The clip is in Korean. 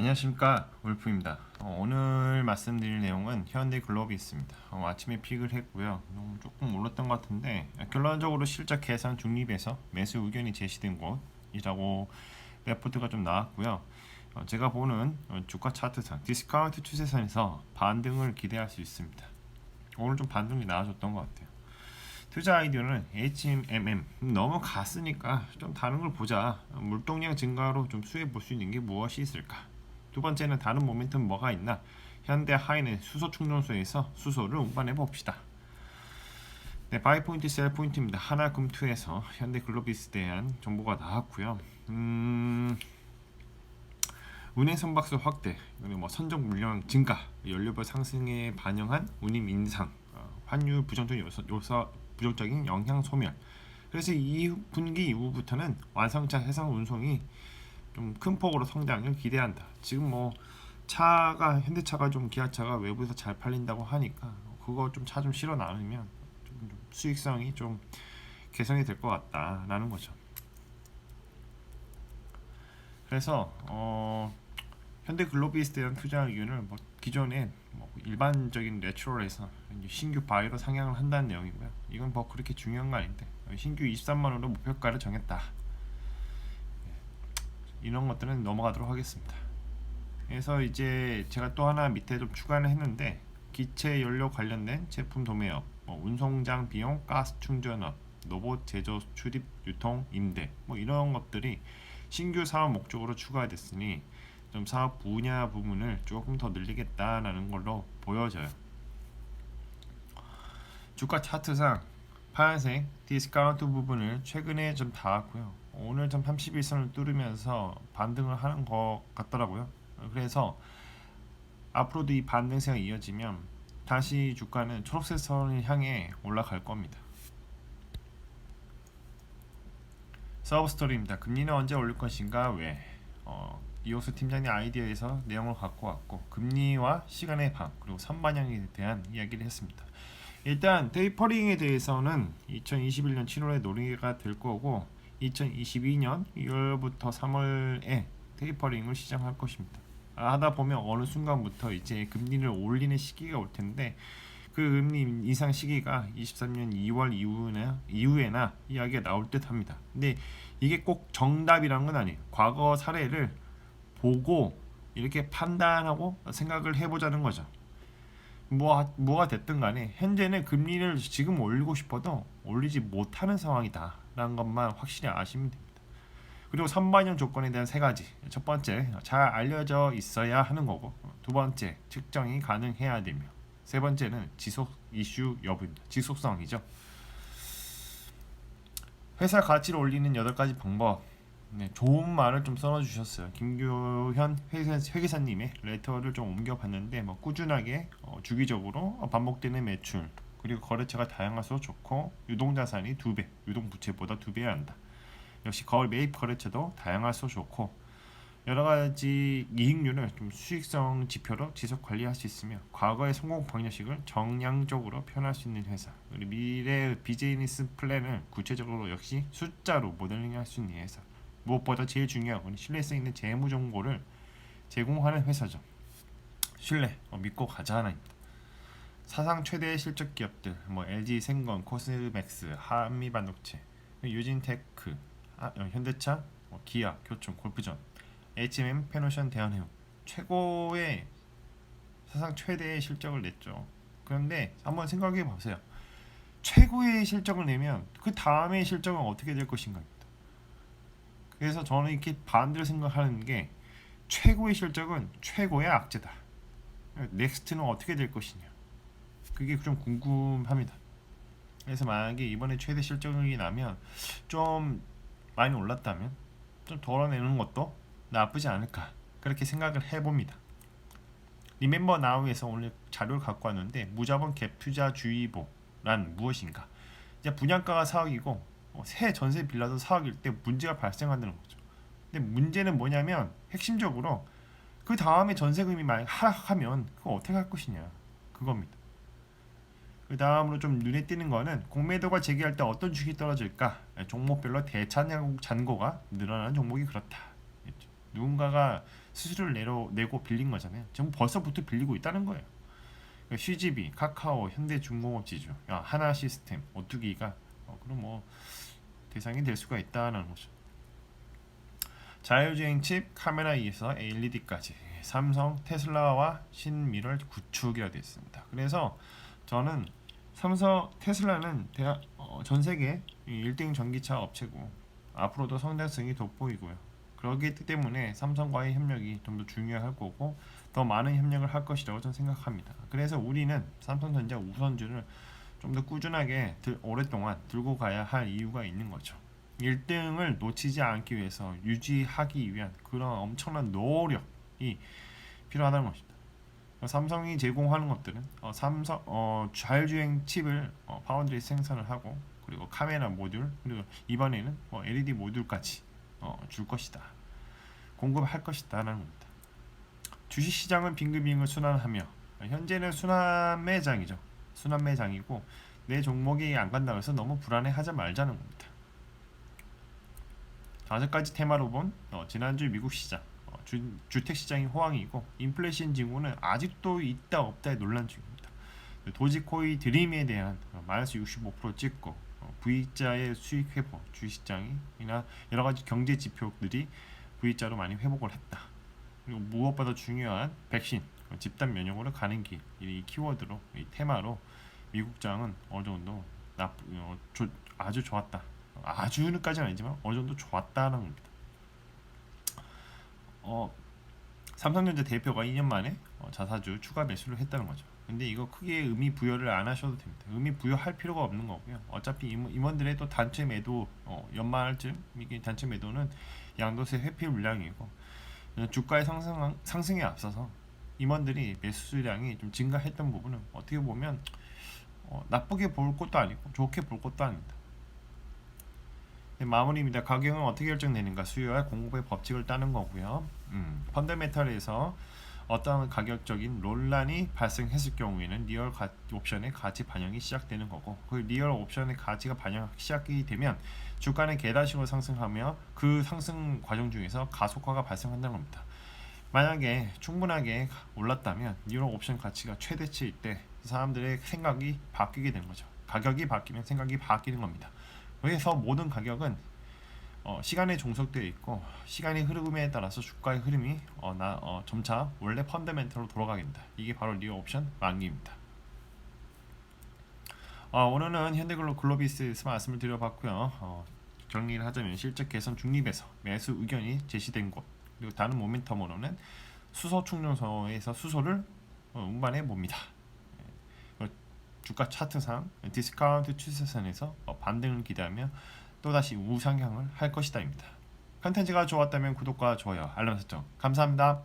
안녕하십니까 울프입니다. 어, 오늘 말씀드릴 내용은 현대 글로비스입니다. 어, 아침에 픽을 했고요. 어, 조금 올랐던 것 같은데 결론적으로 실적 계산 중립에서 매수 의견이 제시된 곳이라고 레포트가 좀 나왔고요. 어, 제가 보는 어, 주가 차트상 디스카운트 추세선에서 반등을 기대할 수 있습니다. 오늘 좀 반등이 나와줬던 것 같아요. 투자 아이디어는 HMM 너무 갔으니까 좀 다른 걸 보자. 물동량 증가로 좀 수혜 볼 수 있는 게 무엇이 있을까? 두 번째는 다른 모멘텀 뭐가 있나? 현대 하이는 수소 충전소에서 수소를 운반해 봅시다. 네, 바이 포인트, 셀 포인트입니다. 하나금투에서 현대 글로비스에 대한 정보가 나왔고요. 음, 운행 선박수 확대, 뭐 선적 물량 증가, 연료별 상승에 반영한 운임 인상, 어, 환율 부정적인 요소, 요소 부정적인 영향 소멸. 그래서 이 분기 이후부터는 완성차 해상 운송이 좀 큰 폭으로 성장을 기대한다. 지금 뭐 차가 현대차가 좀 기아차가 외부에서 잘 팔린다고 하니까 그거 좀 차 좀 실어 나누면 좀 수익성이 좀 개선이 될 것 같다라는 거죠. 그래서 어, 현대 글로비스에 대한 투자 의견을 뭐 기존에 뭐 일반적인 내추럴에서 신규 바이로 상향을 한다는 내용이고요. 이건 뭐 그렇게 중요한 거 아닌데 신규 23만 원으로 목표가를 정했다. 이런 것들은 넘어가도록 하겠습니다. 그래서 이제 제가 또 하나 밑에 좀 추가를 했는데 기체 연료 관련된 제품 도매업, 뭐 운송장 비용, 가스 충전업, 로봇 제조 출입 유통 임대 뭐 이런 것들이 신규 사업 목적으로 추가됐으니 좀 사업 분야 부분을 조금 더 늘리겠다라는 걸로 보여져요. 주가 차트상 파란색 디스카운트 부분을 최근에 좀 닿았고요. 오늘 좀 31선을 뚫으면서 반등을 하는 것 같더라고요. 그래서 앞으로도 이 반등세가 이어지면 다시 주가는 초록색 선을 향해 올라갈 겁니다. 서브 스토리입니다. 금리는 언제 올릴 것인가? 왜? 어, 이호수 팀장님 아이디어에서 내용을 갖고 왔고 금리와 시간의 방 그리고 선반영에 대한 이야기를 했습니다. 일단 테이퍼링에 대해서는 2021년 7월에 논의가 될 거고 2022년 2월부터 3월에 테이퍼링을 시작할 것입니다. 아, 하다 보면 어느 순간부터 이제 금리를 올리는 시기가 올 텐데 그 금리 인상 시기가 23년 2월 이후나 이후에나 이야기가 나올 듯합니다. 근데 이게 꼭 정답이란 건 아니에요. 과거 사례를 보고 이렇게 판단하고 생각을 해보자는 거죠. 뭐 뭐가 됐든 간에 현재는 금리를 지금 올리고 싶어도 올리지 못하는 상황이다 라는 것만 확실히 아시면 됩니다. 그리고 선반영 조건에 대한 세 가지. 첫 번째, 잘 알려져 있어야 하는 거고. 두 번째, 측정이 가능해야 되며. 세 번째는 지속 이슈 여부입니다. 지속성이죠. 회사 가치를 올리는 여덟 가지 방법. 네, 좋은 말을 좀 써주셨어요. 김규현 회계사, 회계사 님의 레터를 좀 옮겨봤는데 뭐 꾸준하게 어, 주기적으로 반복되는 매출 그리고 거래처가 다양할수록 좋고 유동자산이 두 배, 유동부채보다 두 배야 한다. 역시 거래 매입 거래처도 다양할수록 좋고 여러 가지 이익률을 좀 수익성 지표로 지속 관리할 수 있으며 과거의 성공 방정식을 정량적으로 표현할 수 있는 회사 그리고 미래 비즈니스 플랜을 구체적으로 역시 숫자로 모델링할 수 있는 회사 무엇보다 제일 중요한 건 신뢰성 있는 재무 정보를 제공하는 회사죠. 신뢰 어, 믿고 가자 하나입니다. 사상 최대 실적 기업들 뭐 LG 생건, 코스맥스, 한미반도체, 유진테크, 아, 어, 현대차, 뭐 기아, 교촌, 골프전, H&M, 페노션, 대한해운 최고의 사상 최대의 실적을 냈죠. 그런데 한번 생각해 보세요. 최고의 실적을 내면 그 다음의 실적은 어떻게 될 것인가? 그래서 저는 이렇게 반대로 생각하는 게 최고의 실적은 최고의 악재다. 넥스트는 어떻게 될 것이냐. 그게 좀 궁금합니다. 그래서 만약에 이번에 최대 실적이 나면 좀 많이 올랐다면 좀 덜어내는 것도 나쁘지 않을까 그렇게 생각을 해봅니다. 리멤버 나우에서 오늘 자료를 갖고 왔는데 무자본 갭 투자 주의보란 무엇인가? 이제 분양가가 4억이고 어, 새 전세 빌라도 4억일 때 문제가 발생한다는 거죠. 근데 문제는 뭐냐면 핵심적으로 그 다음에 전세금이 만약 하락하면 그거 어떻게 할 것이냐 그겁니다. 그 다음으로 좀 눈에 띄는 거는 공매도가 재개할 때 어떤 주식이 떨어질까 종목별로 대찬 잔고가 늘어나는 종목이 그렇다. 누군가가 수수료를 내로, 내고 빌린 거잖아요. 지금 벌써부터 빌리고 있다는 거예요. 그러니까 CGV, 카카오, 현대중공업 지주, 야, 하나 시스템, 오뚜기가 어, 그럼 뭐 대상이 될 수가 있다는 거죠. 자율주행 칩, 카메라 2에서 LED까지 삼성, 테슬라와 신미럴 구축이라 되어 있습니다. 그래서 저는 삼성, 테슬라는 대학, 어, 전 세계 1등 전기차 업체고 앞으로도 성장성이 돋보이고요. 그렇기 때문에 삼성과의 협력이 좀 더 중요할 거고 더 많은 협력을 할 것이라고 저는 생각합니다. 그래서 우리는 삼성전자 우선주를 좀 더 꾸준하게 들, 오랫동안 들고 가야 할 이유가 있는 거죠. 1등을 놓치지 않기 위해서 유지하기 위한 그런 엄청난 노력이 필요하다는 것입니다. 삼성이 제공하는 것들은 어, 삼성 어, 자율주행 칩을 어, 파운드리 생산을 하고 그리고 카메라 모듈 그리고 이번에는 뭐 LED 모듈까지 어, 줄 것이다. 공급할 것이다라는 겁니다. 주식 시장은 빙글빙글 순환하며 현재는 순환 매장이죠. 순환 매장이고 내 종목이 안 간다고 해서 너무 불안해하지 말자는 겁니다. 다섯 가지 테마로 본 어, 지난주 미국 시장 어, 주, 주택 시장이 호황이고 인플레이션 징후는 아직도 있다 없다의 논란 중입니다. 도지코이 드림에 대한 어, 마이너스 65% 찍고 어, V자의 수익 회복 주시장이나 여러 가지 경제 지표들이 V자로 많이 회복을 했다. 그리고 무엇보다 중요한 백신 어, 집단 면역으로 가는 길 이 키워드로 이 테마로 미국장은 어느 정도 나 어, 조, 아주 좋았다. 아주는까지는 아니지만 어느 정도 좋았다는 겁니다. 어, 삼성전자 대표가 2년 만에 어, 자사주 추가 매수를 했다는 거죠. 근데 이거 크게 의미 부여를 안 하셔도 됩니다. 의미 부여할 필요가 없는 거고요. 어차피 임원, 임원들의 또 단체 매도 어, 연말쯤 이게 단체 매도는 양도세 회피 물량이고 주가의 상승 상승에 앞서서 임원들이 매수량이 좀 증가했던 부분은 어떻게 보면 어, 나쁘게 볼 것도 아니고 좋게 볼 것도 아닙니다. 네, 마무리입니다. 가격은 어떻게 결정되는가? 수요와 공급의 법칙을 따는 거고요. 음, 펀더메탈에서 어떤 가격적인 논란이 발생했을 경우에는 리얼 가, 옵션의 가치 반영이 시작되는 거고 그 리얼 옵션의 가치가 반영 시작이 되면 주가는 계단식으로 상승하며 그 상승 과정 중에서 가속화가 발생한다는 겁니다. 만약에 충분하게 올랐다면 리얼 옵션 가치가 최대치일 때 사람들의 생각이 바뀌게 되는 거죠. 가격이 바뀌면 생각이 바뀌는 겁니다. 그래서 모든 가격은 어, 시간에 종속되어 있고 시간의 흐름에 따라서 주가의 흐름이 어, 나, 어, 점차 원래 펀더멘털로 돌아가겠다. 이게 바로 리어 옵션 만기입니다. 어, 오늘은 현대글로비스에서 말씀을 드려봤고요. 어, 정리를 하자면 실적 개선 중립에서 매수 의견이 제시된 곳 그리고 다른 모멘텀으로는 수소 충전소에서 수소를 어, 운반해 봅니다. 예, 주가 차트상 디스카운트 추세선에서 어, 반등을 기대하며 또다시 우상향을 할 것이다입니다. 컨텐츠가 좋았다면 구독과 좋아요, 알람 설정 감사합니다.